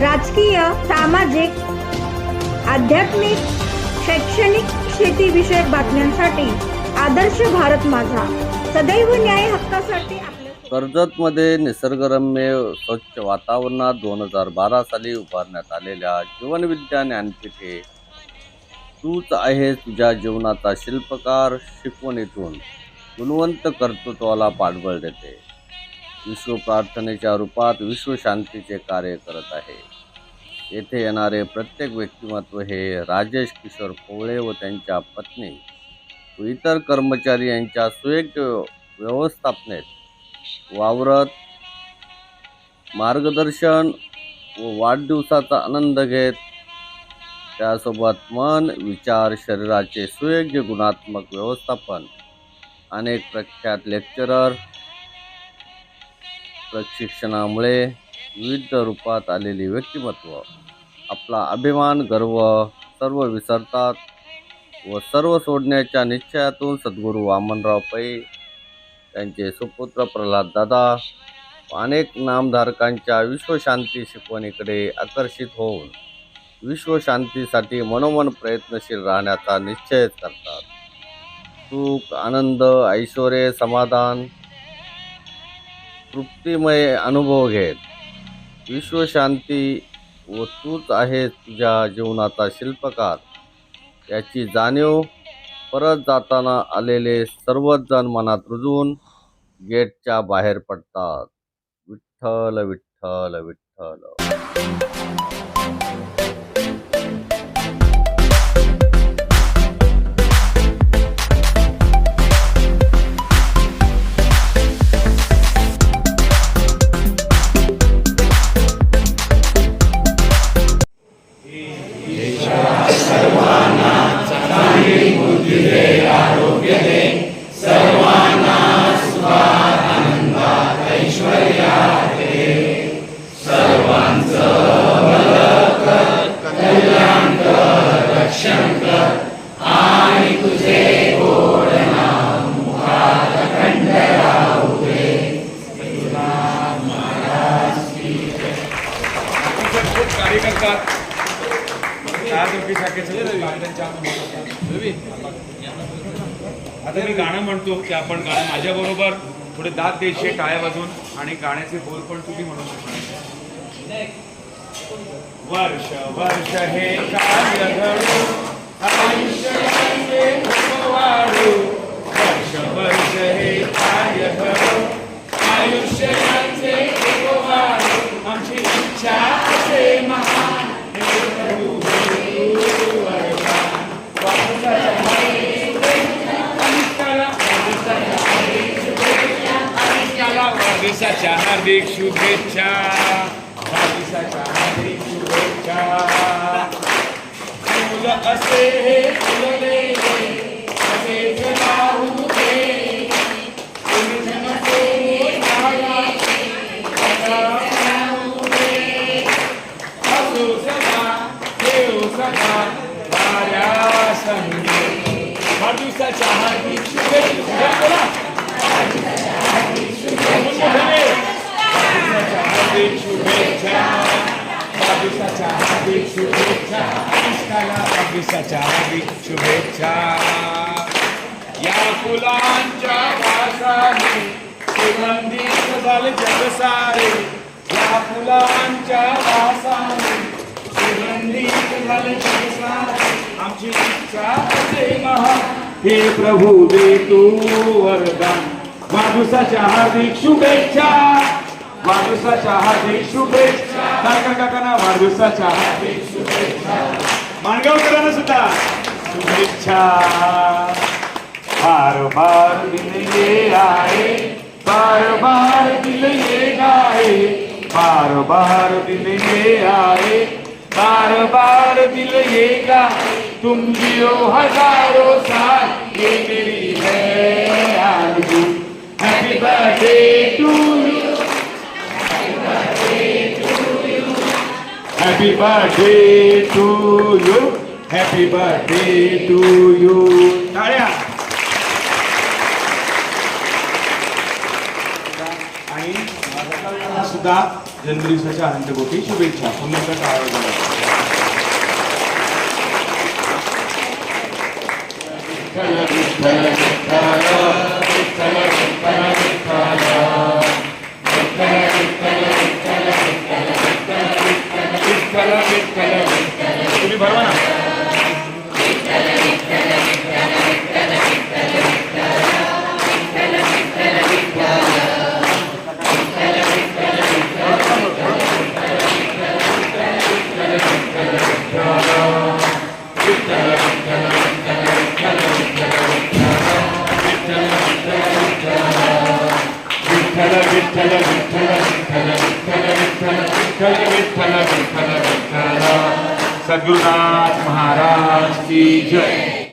राजकीय सामाजिक आध्यात्मिक शैक्षणिक शेतीविषयक बातम्यांसाठी आदर्श भारत माझा. सदैव न्याय हक्कासाठी कर्जतमध्ये निसर्गरम्य स्वच्छ वातावरणात दोन हजार बारा साली उभारण्यात आलेल्या जीवनविद्या ज्ञानपीठे तूच आहे तुझ्या जीवनाचा शिल्पकार शिकवणीतून. गुणवंत कर्तृत्वाला पाठबळ देते. विश्व प्रार्थनेच्या रूपात विश्वशांतीचे कार्य करत आहे. येथे येणारे प्रत्येक व्यक्तिमत्व हे राजेश किशोर पोवळे व त्यांच्या पत्नी व इतर कर्मचारी यांच्या सुयोग्य व्यवस्थापनेत वावरत मार्गदर्शन व वाढदिवसाचा आनंद घेत त्यासोबत मन विचार शरीराचे सुयोग्य गुणात्मक व्यवस्थापन अनेक प्रख्यात लेक्चरर प्रशिक्षणामुळे विविध रूपात आलेली व्यक्तिमत्व आपला अभिमान गर्व सर्व विसरतात व सर्व सोडण्याच्या निश्चयातून सद्गुरू वामनराव पै त्यांचे सुपुत्र प्रल्हाद दादा अनेक नामधारकांच्या विश्वशांती शिकवणीकडे आकर्षित होऊन विश्वशांतीसाठी मनोमन प्रयत्नशील राहण्याचा निश्चयच करतात. सुख आनंद ऐश्वर समाधान तृप्तिमय अनुभव घेत. विश्वशांती व तूच आहे तुझ्या जीवनाचा शिल्पकार. याची जाणीव परत जाताना आलेले सर्वच जण मनात रुजवून गेटच्या बाहेर पडतात. विठ्ठल विठ्ठल विठ्ठल. चहादुर्गी शाखेचे आता मी गाणं म्हणतो की आपण गाणं माझ्याबरोबर थोडे दात द्यायचे टाळ्या वाजून आणि गाण्याचे बोल पण तुम्ही म्हणून वर्ष वर्ष हे कार्य घडू आयुष्य म्हणजे वाढू. वर्ष वर्ष हे कार्य घडू आयुष्य हार्दिक शुभेच्छा. वाढदिवसाच्या हार्दिक शुभेच्छा. फुल असे हे फुलले असेच राहू दे तुम्ही असो सदा देव सदा वाऱ्या संगे. वाढदिवसाच्या हार्दिक शुभेच्छा. शुभेच्छा. या फुलांच्या वासाने सुगंधित झाले जगसारे. या फुलांच्या वासाने सुगंधित झाले जगसारे. आमची इच्छा असे महा. हे प्रभू दे तू वरदान. वाढदिवसाच्या हार्दिक शुभेच्छा. वाढदिवसाच्या हार्दिक शुभेच्छा. काका काकांना वाढदिवसाच्या हार्दिक शुभेच्छा. माणगावकरांना सुद्धा. शुभेच्छा बार बार दिल ये आए बार बार दिल ये गाए बार बार दिल ये आए बार बार दिल ये गाए। तुम जियो हज़ारों साल, ये मेरी है आरज़ू happy birthday to you Happy birthday to you. Happy birthday to you तालियाँ आणि सुद्धा जन्मदिवसाच्या अनंतकोटी शुभेच्छा। सुंदर तुम्ही भरवा विठ्ठल विठ्ठल विठ्ठल विठ्ठल विठ्ठल विठ्ठल विठ्ठल विठ्ठल विठ्ठल सद्गुरुनाथ महाराज की जय